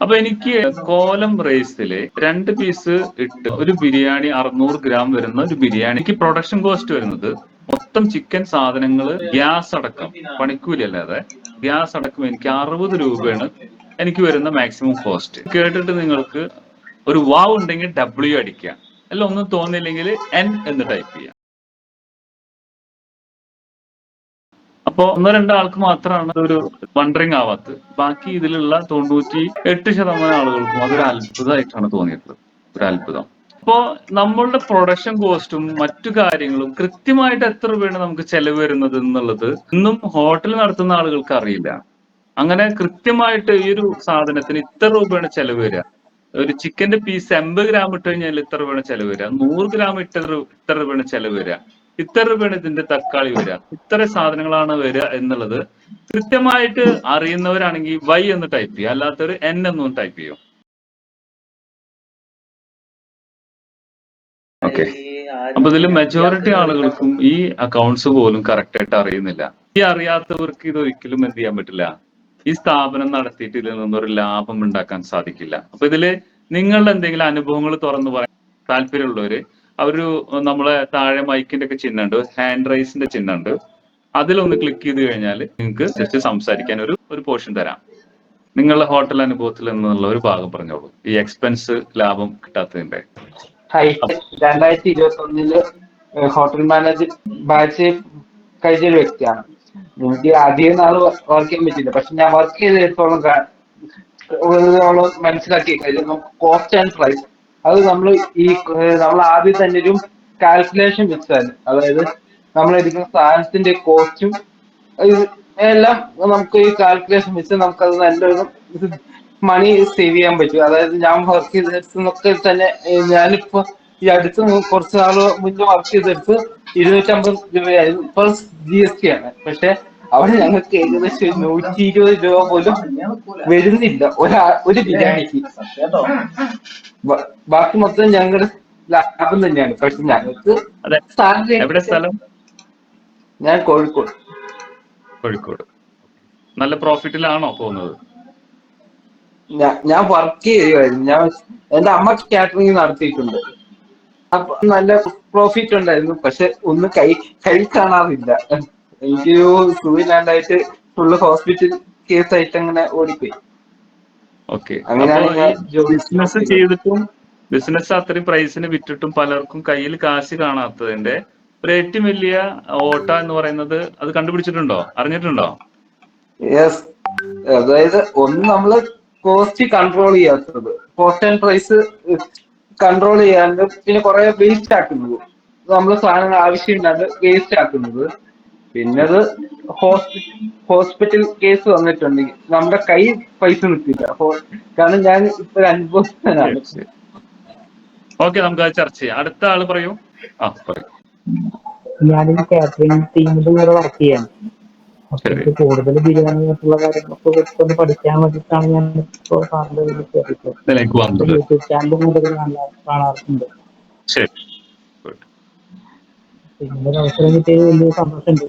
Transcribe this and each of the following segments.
അപ്പൊ എനിക്ക് കോലം റൈസിൽ രണ്ട് പീസ് ഇട്ട് ഒരു ബിരിയാണി അറുന്നൂറ് ഗ്രാം വരുന്ന ഒരു ബിരിയാണി. എനിക്ക് പ്രൊഡക്ഷൻ കോസ്റ്റ് വരുന്നത് മൊത്തം ചിക്കൻ സാധനങ്ങൾ ഗ്യാസ് അടക്കം പണിക്കൂലി അല്ലാതെ ഗ്യാസ് അടക്കം എനിക്ക് അറുപത് രൂപയാണ് എനിക്ക് വരുന്ന മാക്സിമം കോസ്റ്റ് കേട്ടിട്ട് നിങ്ങൾക്ക് ഒരു വാവ് ഉണ്ടെങ്കിൽ ഡബ്ല്യു അടിക്കുക. അല്ല ഒന്നും തോന്നിയില്ലെങ്കിൽ എൻ എന്ന് ടൈപ്പ് ചെയ്യുക. അപ്പോ ഒന്നോ രണ്ടോ ആൾക്ക് മാത്രമാണ് ഒരു വണ്ടറിങ് ആവാത്തത്. ബാക്കി ഇതിലുള്ള തൊണ്ണൂറ്റി എട്ട് ശതമാനം ആളുകൾക്കും അതൊരു അത്ഭുതമായിട്ടാണ് തോന്നിയിട്ടുള്ളത്. ഒരു അത്ഭുതം. അപ്പോ നമ്മളുടെ പ്രൊഡക്ഷൻ കോസ്റ്റും മറ്റു കാര്യങ്ങളും കൃത്യമായിട്ട് എത്ര രൂപയാണ് നമുക്ക് ചെലവ് വരുന്നത് എന്നുള്ളത് ഇന്നും ഹോട്ടൽ നടത്തുന്ന ആളുകൾക്ക് അറിയില്ല. അങ്ങനെ കൃത്യമായിട്ട് ഈ ഒരു സാധനത്തിന് ഇത്ര രൂപയാണ് ചെലവ് വരിക. ഒരു ചിക്കന്റെ പീസ് എൺപത് ഗ്രാം ഇട്ട് കഴിഞ്ഞാൽ ഇത്ര രൂപയാണ് ചെലവ് വരിക? നൂറ് ഗ്രാം ഇട്ട ഇത്ര രൂപയാണ് ചെലവ് വരിക. ഇത്ര രൂപയാണ് ഇതിന്റെ തക്കാളി വരിക ഇത്ര സാധനങ്ങളാണ് വരിക എന്നുള്ളത് കൃത്യമായിട്ട് അറിയുന്നവരാണെങ്കിൽ വൈ എന്ന് ടൈപ്പ് ചെയ്യുക. അല്ലാത്തവർ എൻ എന്നും ടൈപ്പ് ചെയ്യും. ഓക്കെ. അപ്പൊ ഇതിൽ മെജോറിറ്റി ആളുകൾക്കും ഈ അക്കൗണ്ട്സ് പോലും കറക്റ്റ് ആയിട്ട് അറിയുന്നില്ല. ഈ അറിയാത്തവർക്ക് ഇത് ഒരിക്കലും എന്ത് ചെയ്യാൻ പറ്റില്ല. ഈ സ്ഥാപനം നടത്തിയിട്ട് ഇതിൽ നിന്നൊരു ലാഭം ഉണ്ടാക്കാൻ സാധിക്കില്ല. അപ്പൊ ഇതിൽ നിങ്ങളുടെ എന്തെങ്കിലും അനുഭവങ്ങൾ തുറന്നു പറയാൻ താല്പര്യമുള്ളവര് അവർ നമ്മളെ താഴെ മൈക്കിന്റെ ഒക്കെ ചിഹ്നമുണ്ട്. ഹാൻഡ് റൈസിന്റെ ചിഹ്നമുണ്ട്. അതിലൊന്ന് ക്ലിക്ക് ചെയ്ത് കഴിഞ്ഞാൽ നിങ്ങൾക്ക് ജസ്റ്റ് സംസാരിക്കാൻ ഒരു ഒരു പോർഷൻ തരാം. നിങ്ങളുടെ ഹോട്ടൽ അനുഭവത്തിൽ നിന്നുള്ള ഒരു ഭാഗം പറഞ്ഞോളൂ. ഈ എക്സ്പെൻസ് ലാഭം കിട്ടാത്തതിന്റെ. രണ്ടായിരത്തി ഇരുപത്തി ഒന്നിൽ ഹോട്ടൽ മാനേജർ ബാച്ച് കഴിച്ച ഒരു വ്യക്തിയാണ്. എനിക്ക് അധികം നാൾ വർക്ക് ചെയ്യാൻ പറ്റില്ല പക്ഷെ ഞാൻ വർക്ക് ഉള്ളതോളം മനസ്സിലാക്കി കഴിഞ്ഞാൽ കോസ്റ്റ് ആൻഡ് പ്രൈസ് അത് നമ്മൾ ഈ നമ്മൾ ആദ്യം തന്നെ ഒരു കാൽക്കുലേഷൻ വെച്ചാൽ അതായത് നമ്മൾ എടുക്കുന്ന സാധനത്തിന്റെ കോസ്റ്റും എല്ലാം നമുക്ക് ഈ കാൽക്കുലേഷൻ വെച്ച് നമുക്കത് നല്ലൊരു മണി സേവ് ചെയ്യാൻ പറ്റും. അതായത് ഞാൻ വർക്ക് ചെയ്തെടുത്തൊക്കെ തന്നെ ഞാനിപ്പോ ഈ അടുത്ത് കുറച്ച് നാൾ മുന്നേ വർക്ക് ചെയ്തെടുത്ത് ഇരുന്നൂറ്റമ്പത് രൂപയായിരുന്നു. ഇപ്പൊ ജി എസ് ടി ആണ്. പക്ഷെ അവിടെ ഞങ്ങൾക്ക് ഏകദേശം ഒരു നൂറ്റി ഇരുപത് രൂപ പോലും വരുന്നില്ല. ഒരാ ഒരു ബിരിയാണിക്ക്. ബാക്കി മൊത്തം ഞങ്ങളുടെ ലാഭം തന്നെയാണ്. പക്ഷെ ഞങ്ങൾക്ക് സ്ഥലം? ഞാൻ കോഴിക്കോട്. കോഴിക്കോട്. നല്ല പ്രോഫിറ്റിലാണോ പോകുന്നത്? ഞാൻ വർക്ക് ചെയ്യുമായിരുന്നു ഞാൻ എന്റെ അമ്മ കാറ്ററിംഗ് നടത്തിയിട്ടുണ്ട്. അപ്പൊ നല്ല പ്രോഫിറ്റ് ഉണ്ടായിരുന്നു. പക്ഷെ ഒന്നും കൈ കൈ കാണാറില്ല. എനിക്കൊരു സുഖമില്ലാണ്ടായിട്ട് ഫുള്ള് ഹോസ്പിറ്റൽ കേസ് ആയിട്ട് അങ്ങനെ ഓടിപ്പോയി. ഓക്കെ ബിസിനസ് ചെയ്തിട്ടും ബിസിനസ് അത്രയും പ്രൈസിന് വിറ്റിട്ടും പലർക്കും കയ്യിൽ കാശ് കാണാത്തതിന്റെ ഒരു ഏറ്റവും വലിയ ഓട്ട എന്ന് പറയുന്നത് അത് കണ്ടുപിടിച്ചിട്ടുണ്ടോ? അറിഞ്ഞിട്ടുണ്ടോ? യെസ് അതായത് ഒന്ന് നമ്മൾ കോസ്റ്റ് കൺട്രോൾ ചെയ്യാത്തത്. കോസ്റ്റ് ആൻഡ് പ്രൈസ് കൺട്രോൾ ചെയ്യാണ്ട് പിന്നെ കുറെ വേസ്റ്റ് ആക്കുന്നത്. നമ്മൾ സാധനങ്ങൾ ആവശ്യമില്ലാണ്ട് വേസ്റ്റ് ആക്കുന്നത്. പിന്നെ അത് ഹോസ്പിറ്റൽ ഹോസ്പിറ്റൽ കേസ് വന്നിട്ടുണ്ട് നമ്മുടെ കൈ പൈസ നിൽക്കില്ല കാരണം ഞാൻ ഇപ്പൊ അനുഭവസ്ഥനാണ് ഓക്കെ നമുക്ക് അത് ചർച്ച ചെയ്യാം. അടുത്ത ആൾ പറയൂ. ആ പറയൂ. ഞാനൊരു കാറ്ററിംഗ് ടീമിൽ കൂടെ വർക്ക് ചെയ്യാണ് അപ്പൊ കൂടുതൽ ബിരിയാണി ഉള്ള കാര്യങ്ങളൊക്കെ വെച്ച് ഒന്ന് പഠിക്കാൻ വേണ്ടിയിട്ടാണ് ഞാൻ ഇപ്പോ സാറിന്റെ വന്നത്. യൂട്യൂബ് ചാനലും കൂടുതൽ കാണാറുണ്ട്. ശരി. പിന്നെ അവസരം കിട്ടിയത് വലിയ സന്തോഷമുണ്ട്.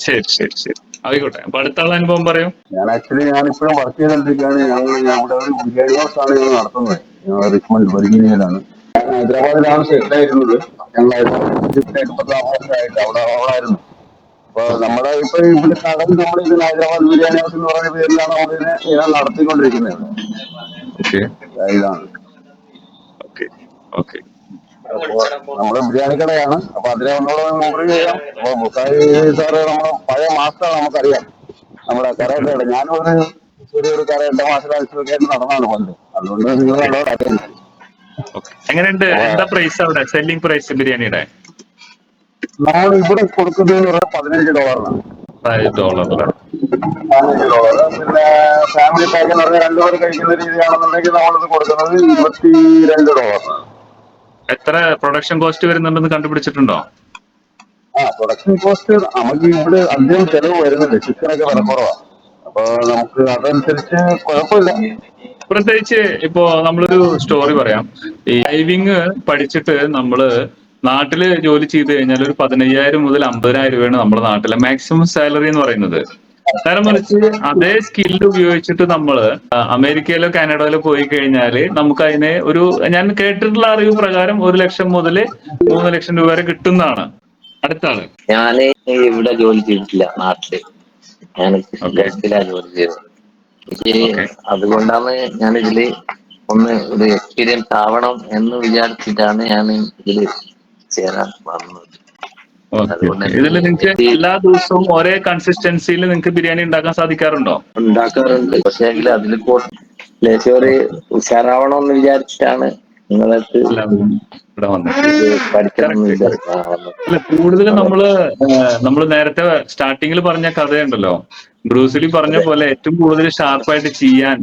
ശരി ശരി ശരി. ആയിക്കോട്ടെ. അപ്പൊ അടുത്ത അനുഭവം പറയൂ. ഞാൻ ആക്ച്വലി ഞാൻ ഇപ്പോഴും വർക്ക് ചെയ്തോണ്ടിരിക്കുകയാണ് ഞങ്ങൾ ഇവിടെ ഒരു ബിരിയാണി ഹൗസ് ആണ് ഞങ്ങൾ നടത്തുന്നത്. ഞങ്ങൾ റിച്ച്മണ്ട് വെർഗീനിയയിലാണ് ഞാൻ ഹൈദരാബാദിലാണ് സെറ്റിൽ ആയിരുന്നത് ഞങ്ങൾ ഹൈദരാബാദ് പത്താം വർഷമായിട്ട് അവിടെ അവിടെ അപ്പൊ നമ്മുടെ ഇപ്പൊ ഇവിടെ കടൽ നമ്മൾ ഇതിന് ഹൈദരാബാദ് ബിരിയാണി ഹൗസ് എന്ന് പറയുന്ന പേരിലാണ് നമ്മളിതിനെ ഇങ്ങനെ നടത്തിക്കൊണ്ടിരിക്കുന്നത്. ഓക്കെ ഇതാണ്. ഓക്കെ ഓക്കെ നമ്മുടെ ബിരിയാണി കടയാണ് അപ്പൊ അതിനെ ഒന്നുകൂടെ മൂവ് ചെയ്യാം. അപ്പൊ മുസായി സാറ് നമ്മുടെ പഴയ മാസ്റ്റർ നമുക്കറിയാം. നമ്മുടെ കരയുടെ ഞാനും ഒരു ചെറിയൊരു എന്റെ മാസ്റ്റർ ആയിട്ട് നടന്നാണ് പണ്ട് അതുകൊണ്ട് നിങ്ങൾ നല്ലോണം അറിയാം എങ്ങനെയുണ്ട്? എന്താ പ്രൈസ് അവിടെ? സെല്ലിംഗ് പ്രൈസ് ബിരിയാണിയുടെ? നമ്മൾ ഇവിടെ കൊടുക്കുന്നത് ഡോളറാണ് പതിനഞ്ച് ഡോളറാണ് പതിനഞ്ച് ഡോളർ പിന്നെ ഫാമിലി പാക്ക് എന്ന് പറഞ്ഞാൽ രണ്ടുപേർ കഴിക്കുന്ന രീതിയാണെന്നുണ്ടെങ്കിൽ നമ്മളിത് കൊടുക്കുന്നത് ഇരുപത്തി രണ്ട് ഡോളറിനാണ് എത്ര പ്രൊഡക്ഷൻ കോസ്റ്റ് വരുന്നുണ്ടെന്ന് കണ്ടുപിടിച്ചിട്ടുണ്ടോ? ആ പ്രൊഡക്ഷൻ കോസ്റ്റ് നമുക്ക് ഇവിടെ അധികം ചെലവ് വരുന്നുണ്ട് ചിക്കനൊക്കെ വില കുറവാണ് അപ്പൊ നമുക്ക് അതനുസരിച്ച് കുഴപ്പമില്ല. പ്രത്യേകിച്ച് ഇപ്പോ നമ്മളൊരു സ്റ്റോറി പറയാം. ഈ ഡ്രൈവിങ് പഠിച്ചിട്ട് നമ്മൾ നാട്ടിൽ ജോലി ചെയ്ത് കഴിഞ്ഞാൽ ഒരു പതിനയ്യായിരം മുതൽ അമ്പതിനായിരം രൂപയാണ് നമ്മുടെ നാട്ടിലെ മാക്സിമം സാലറി എന്ന് പറയുന്നത്. നേരെ മറിച്ച് അതേ സ്കില്ല് ഉപയോഗിച്ചിട്ട് നമ്മൾ അമേരിക്കയിലോ കാനഡയിലോ പോയി കഴിഞ്ഞാൽ നമുക്ക് അതിനെ ഒരു ഞാൻ കേട്ടിട്ടുള്ള അറിവ് പ്രകാരം ഒരു ലക്ഷം മുതൽ മൂന്ന് ലക്ഷം രൂപ വരെ കിട്ടുന്നതാണ്. അടുത്താണ്. ഞാൻ ഇവിടെ ജോലി ചെയ്തിട്ടില്ല നാട്ടിൽ. ഞാൻ ഗൾഫിലാണ് ജോലി ചെയ്തത്. എനിക്ക്. അതുകൊണ്ടാണ് ഞാൻ ഇതിൽ ഒന്ന് ഒരു എക്സ്പീരിയൻസ് ആവണം എന്ന് വിചാരിച്ചിട്ടാണ് ഞാൻ ഇതിൽ ചേരാൻ വന്നത്. ഇതിൽ നിങ്ങൾക്ക് എല്ലാ ദിവസവും ഒരേ കൺസിസ്റ്റൻസിയിൽ നിങ്ങൾക്ക് ബിരിയാണി ഉണ്ടാക്കാൻ സാധിക്കാറുണ്ടോ? ഉണ്ടാക്കാറുണ്ട്. പക്ഷേ എങ്കിൽ അതിൽ ലേശം ഒരു ഉഷാറാവണം എന്ന് വിചാരിച്ചിട്ടാണ് എല്ലാവരും ഇവിടെ വന്നത്. കൂടുതൽ നമ്മൾ ഏഹ്, നമ്മൾ നേരത്തെ സ്റ്റാർട്ടിങ്ങിൽ പറഞ്ഞ കഥയുണ്ടല്ലോ. ബ്രൂസിലി പറഞ്ഞ പോലെ ഏറ്റവും കൂടുതൽ ഷാർപ്പായിട്ട് ചെയ്യാൻ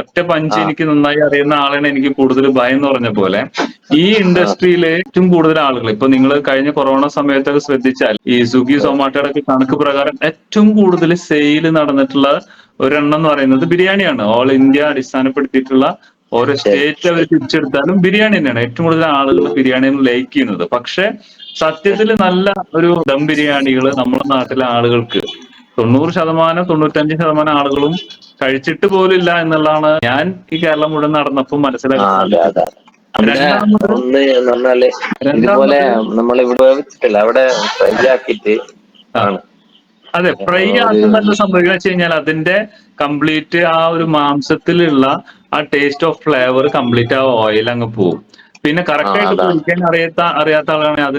ഒറ്റ പഞ്ച് എനിക്ക് നന്നായി അറിയുന്ന ആളാണ് എനിക്ക് കൂടുതൽ ഭയം എന്ന് പറഞ്ഞ പോലെ. ഈ ഇൻഡസ്ട്രിയിലെ ഏറ്റവും കൂടുതൽ ആളുകൾ ഇപ്പൊ നിങ്ങൾ കഴിഞ്ഞ കൊറോണ സമയത്തൊക്കെ ശ്രദ്ധിച്ചാൽ ഈ സ്വിഗ്ഗി സൊമാറ്റോയുടെ ഒക്കെ കണക്ക് പ്രകാരം ഏറ്റവും കൂടുതൽ സെയിൽ നടന്നിട്ടുള്ള ഒരെണ്ണം എന്ന് പറയുന്നത് ബിരിയാണിയാണ്. ഓൾ ഇന്ത്യ അടിസ്ഥാനപ്പെടുത്തിയിട്ടുള്ള ഓരോ സ്റ്റേറ്റ് അവർ തിരിച്ചെടുത്താലും ബിരിയാണി തന്നെയാണ് ഏറ്റവും കൂടുതൽ ആളുകൾ ബിരിയാണി ലൈക്ക് ചെയ്യുന്നത്. പക്ഷെ സത്യത്തിൽ നല്ല ഒരു ദം ബിരിയാണികൾ നമ്മുടെ നാട്ടിലെ ആളുകൾക്ക് തൊണ്ണൂറ് ശതമാനം തൊണ്ണൂറ്റഞ്ച് ശതമാനം ആളുകളും കഴിച്ചിട്ട് പോലില്ല എന്നുള്ളതാണ് ഞാൻ ഈ കേരളം മുഴുവൻ നടന്നപ്പോൾ മനസ്സിലാക്കിയത് മനസ്സിലാക്കുന്നത് ഒന്ന് എന്ന് പറഞ്ഞാൽ ഇതുപോലെ നമ്മൾ ഇവിടെ വേവിച്ചിട്ടില്ല അവിടെ ഫ്രൈ ആക്കിയിട്ട് ആണ്. അതെ ഫ്രൈ സംഭവിക്കുക വെച്ച് കഴിഞ്ഞാൽ അതിന്റെ കംപ്ലീറ്റ് ആ ഒരു മാംസത്തിലുള്ള ആ ടേസ്റ്റ് ഓഫ് ഫ്ലേവർ കംപ്ലീറ്റ് ആ ഓയിൽ അങ്ങ് പോകും പിന്നെ കറക്റ്റ് ആയിട്ട്. അറിയാത്ത അറിയാത്ത ആളാണെങ്കിൽ അത്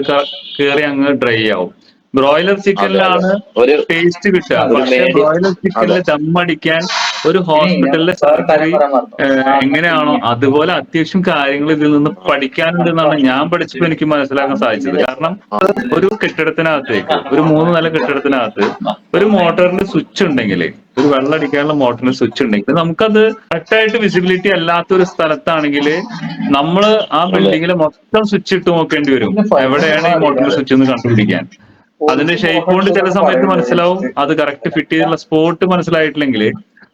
കയറി അങ്ങ് ഡ്രൈ ആവും. ബ്രോയിലർ ചിക്കനിലാണ് ഒരു ടേസ്റ്റ് കിട്ടുക. പക്ഷേ. ബ്രോയിലർ ചിക്കനിൽ ദമ്മടിക്കാൻ ഒരു ഹോസ്പിറ്റലിലെ സർജറി എങ്ങനെയാണോ അതുപോലെ അത്യാവശ്യം കാര്യങ്ങൾ ഇതിൽ നിന്ന് പഠിക്കാനുണ്ട് എന്നാണ് ഞാൻ പഠിച്ചപ്പോൾ എനിക്ക് മനസ്സിലാക്കാൻ സാധിച്ചത്. കാരണം ഒരു കെട്ടിടത്തിനകത്തേക്ക് ഒരു മൂന്ന് നില കെട്ടിടത്തിനകത്ത് ഒരു മോട്ടറിന്റെ സ്വിച്ച് ഉണ്ടെങ്കിൽ ഒരു വെള്ളം അടിക്കാനുള്ള മോട്ടറിന്റെ സ്വിച്ച് ഉണ്ടെങ്കിൽ നമുക്കത് കറക്റ്റായിട്ട് വിസിബിലിറ്റി അല്ലാത്ത ഒരു സ്ഥലത്താണെങ്കിൽ നമ്മൾ ആ ബിൽഡിങ്ങിലെ മൊത്തം സ്വിച്ച് ഇട്ട് നോക്കേണ്ടി വരും. എവിടെയാണ് ഈ മോട്ടറിന്റെ സ്വിച്ച് എന്ന് കണ്ടുപിടിക്കാൻ. അതിന്റെ ഷേപ്പ് കൊണ്ട് ചില സമയത്ത് മനസ്സിലാവും. അത് കറക്റ്റ് ഫിറ്റ് ചെയ്തിട്ടുള്ള സ്പോട്ട് മനസ്സിലായിട്ടില്ലെങ്കിൽ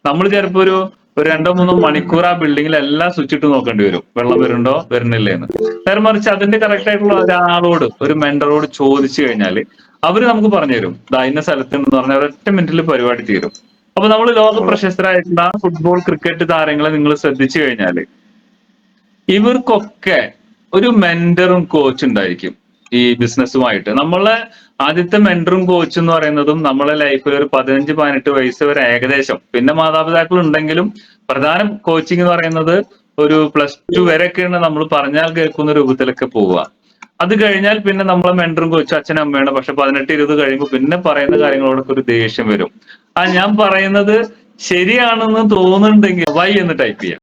നമ്മൾ ചിലപ്പോ ഒരു ഒരു രണ്ടോ മൂന്നോ മണിക്കൂർ ആ ബിൽഡിങ്ങിൽ എല്ലാം സ്വിച്ച് ഇട്ട് നോക്കേണ്ടി വരും. വെള്ളം വരുന്നുണ്ടോ വരുന്നില്ലേ എന്ന്. നേരെ മറിച്ച് അതിന്റെ കറക്റ്റ് ആയിട്ടുള്ള ഒരാളോട് ഒരു മെന്ററോട് ചോദിച്ചു കഴിഞ്ഞാൽ അവർ നമുക്ക് പറഞ്ഞു തരും. ഇന്ന സ്ഥലത്തുണ്ടെന്ന് പറഞ്ഞാൽ ഒരൊറ്റ മിനിറ്റിൽ പരിപാടി തീരും. അപ്പൊ നമ്മൾ ലോക പ്രശസ്തരായിട്ടുള്ള ഫുട്ബോൾ ക്രിക്കറ്റ് താരങ്ങളെ നിങ്ങൾ ശ്രദ്ധിച്ചു കഴിഞ്ഞാൽ ഇവർക്കൊക്കെ ഒരു മെന്ററും കോച്ച് ഉണ്ടായിരിക്കും ഈ ബിസിനസ്സുമായിട്ട് നമ്മളെ ആദ്യത്തെ മെന്ററും കോച്ചും എന്ന് പറയുന്നതും നമ്മളെ ലൈഫിൽ ഒരു പതിനഞ്ച് പതിനെട്ട് വയസ്സ് വരെ ഏകദേശം. പിന്നെ മാതാപിതാക്കൾ ഉണ്ടെങ്കിലും പ്രധാന കോച്ചിങ് എന്ന് പറയുന്നത് ഒരു പ്ലസ് ടു വരെയൊക്കെയാണ് നമ്മൾ പറഞ്ഞാൽ കേൾക്കുന്ന രൂപത്തിലൊക്കെ പോവുക. അത് കഴിഞ്ഞാൽ പിന്നെ നമ്മളെ മെന്ററും കോച്ചും അച്ഛനും അമ്മയാണ്. പക്ഷെ പതിനെട്ട് ഇരുപത് കഴിയുമ്പോൾ പിന്നെ പറയുന്ന കാര്യങ്ങളോടൊക്കെ ഒരു ദേഷ്യം വരും. ആ ഞാൻ പറയുന്നത് ശരിയാണെന്ന് തോന്നുന്നുണ്ടെങ്കിൽ വൈ എന്ന് ടൈപ്പ് ചെയ്യാം.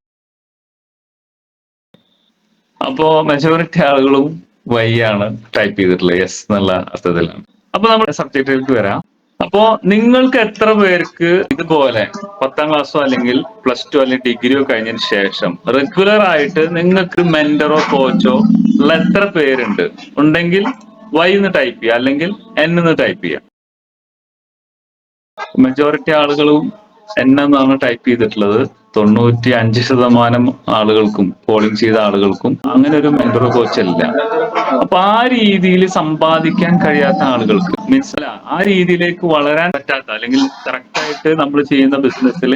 അപ്പോ മെജോറിറ്റി ആളുകളും വൈ ആണ് ടൈപ്പ് ചെയ്തിട്ടുള്ളത്. യെസ് എന്നുള്ള അർത്ഥത്തിലാണ്. അപ്പൊ നമ്മൾ സബ്ജക്റ്റിലേക്ക് വരാം. അപ്പോ നിങ്ങൾക്ക് എത്ര പേർക്ക് ഇതുപോലെ പത്താം ക്ലാസ്സോ അല്ലെങ്കിൽ പ്ലസ് ടു അല്ലെങ്കിൽ ഡിഗ്രിയോ കഴിഞ്ഞതിന് ശേഷം റെഗുലർ ആയിട്ട് നിങ്ങൾക്ക് മെന്ററോ കോച്ചോ ഉള്ള എത്ര പേരുണ്ട്? ഉണ്ടെങ്കിൽ വൈ എന്ന് ടൈപ്പ് ചെയ്യുക. അല്ലെങ്കിൽ എൻ എന്ന് ടൈപ്പ് ചെയ്യുക. മെജോറിറ്റി ആളുകളും എൻ എന്നാണ് ടൈപ്പ് ചെയ്തിട്ടുള്ളത്. തൊണ്ണൂറ്റി അഞ്ച് ശതമാനം ആളുകൾക്കും പോളിംഗ് ചെയ്ത ആളുകൾക്കും അങ്ങനെ ഒരു മെന്ററോ കോച്ച് അപ്പൊ ആ രീതിയിൽ സമ്പാദിക്കാൻ കഴിയാത്ത ആളുകൾക്ക് മീൻസ് അല്ല ആ രീതിയിലേക്ക് വളരാൻ പറ്റാത്ത അല്ലെങ്കിൽ കറക്റ്റ് ആയിട്ട് നമ്മൾ ചെയ്യുന്ന ബിസിനസ്സിൽ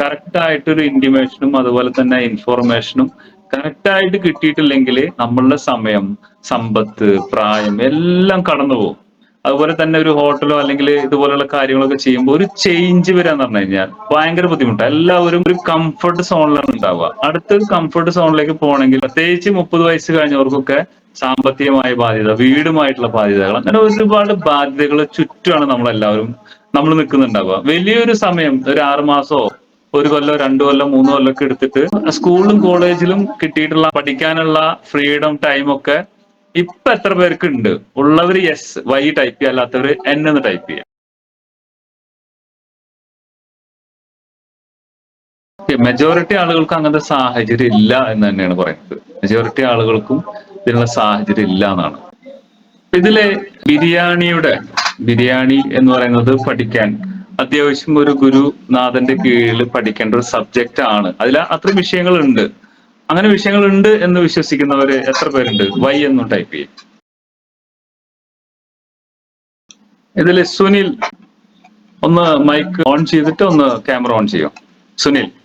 കറക്റ്റ് ആയിട്ട് ഒരു ഇന്റിമേഷനും അതുപോലെ തന്നെ ഇൻഫോർമേഷനും കറക്റ്റ് ആയിട്ട് കിട്ടിയിട്ടില്ലെങ്കിൽ നമ്മളുടെ സമയം സമ്പത്ത് പ്രായം എല്ലാം കടന്നു പോകും. അതുപോലെ തന്നെ ഒരു ഹോട്ടലോ അല്ലെങ്കിൽ ഇതുപോലെയുള്ള കാര്യങ്ങളൊക്കെ ചെയ്യുമ്പോൾ ഒരു ചേഞ്ച് വരാന്ന് പറഞ്ഞു കഴിഞ്ഞാൽ ഭയങ്കര ബുദ്ധിമുട്ടാണ് എല്ലാവരും ഒരു കംഫർട്ട് സോണിലാണ് ഉണ്ടാവുക. അടുത്ത കംഫർട്ട് സോണിലേക്ക് പോകണമെങ്കിൽ പ്രത്യേകിച്ച് മുപ്പത് വയസ്സ് കഴിഞ്ഞവർക്കൊക്കെ സാമ്പത്തികമായ ബാധ്യത വീടുമായിട്ടുള്ള ബാധ്യതകൾ അങ്ങനെ ഒരുപാട് ബാധ്യതകൾ ചുറ്റുമാണ് നമ്മളെല്ലാവരും നമ്മൾ നിൽക്കുന്നുണ്ടാവുക. വലിയൊരു സമയം ഒരു ആറ് മാസമോ ഒരു കൊല്ലം രണ്ടു കൊല്ലം മൂന്ന് കൊല്ലം ഒക്കെ എടുത്തിട്ട് സ്കൂളിലും കോളേജിലും കിട്ടിയിട്ടുള്ള പഠിക്കാനുള്ള ഫ്രീഡം ടൈം ഒക്കെ ഇപ്പൊ എത്ര പേർക്ക് ഉണ്ട് ഉള്ളവർ യെസ് വൈ ടൈപ്പ് ചെയ്യുക അല്ലാത്തവർ എൻ എന്ന് ടൈപ്പ് ചെയ്യുക മെജോറിറ്റി ആളുകൾക്ക് അങ്ങനത്തെ സാഹചര്യം ഇല്ല എന്ന് തന്നെയാണ് പറയുന്നത്. മെജോറിറ്റി ആളുകൾക്കും ഇതിനുള്ള സാഹചര്യം ഇല്ല എന്നാണ് ഇതിലെ ബിരിയാണിയുടെ ബിരിയാണി എന്ന് പറയുന്നത് പഠിക്കാൻ അത്യാവശ്യം ഒരു ഗുരുനാഥന്റെ കീഴിൽ പഠിക്കേണ്ട ഒരു സബ്ജക്റ്റ് ആണ്. അതിൽ അത്ര വിഷയങ്ങളുണ്ട്. അങ്ങനെ വിഷയങ്ങളുണ്ട് എന്ന് വിശ്വസിക്കുന്നവര് എത്ര പേരുണ്ട്? വൈ എന്നും ടൈപ്പ് ചെയ്യും. ഇതിൽ സുനിൽ ഒന്ന് മൈക്ക് ഓൺ ചെയ്തിട്ട് ഒന്ന് ക്യാമറ ഓൺ ചെയ്യോ. സുനിൽ.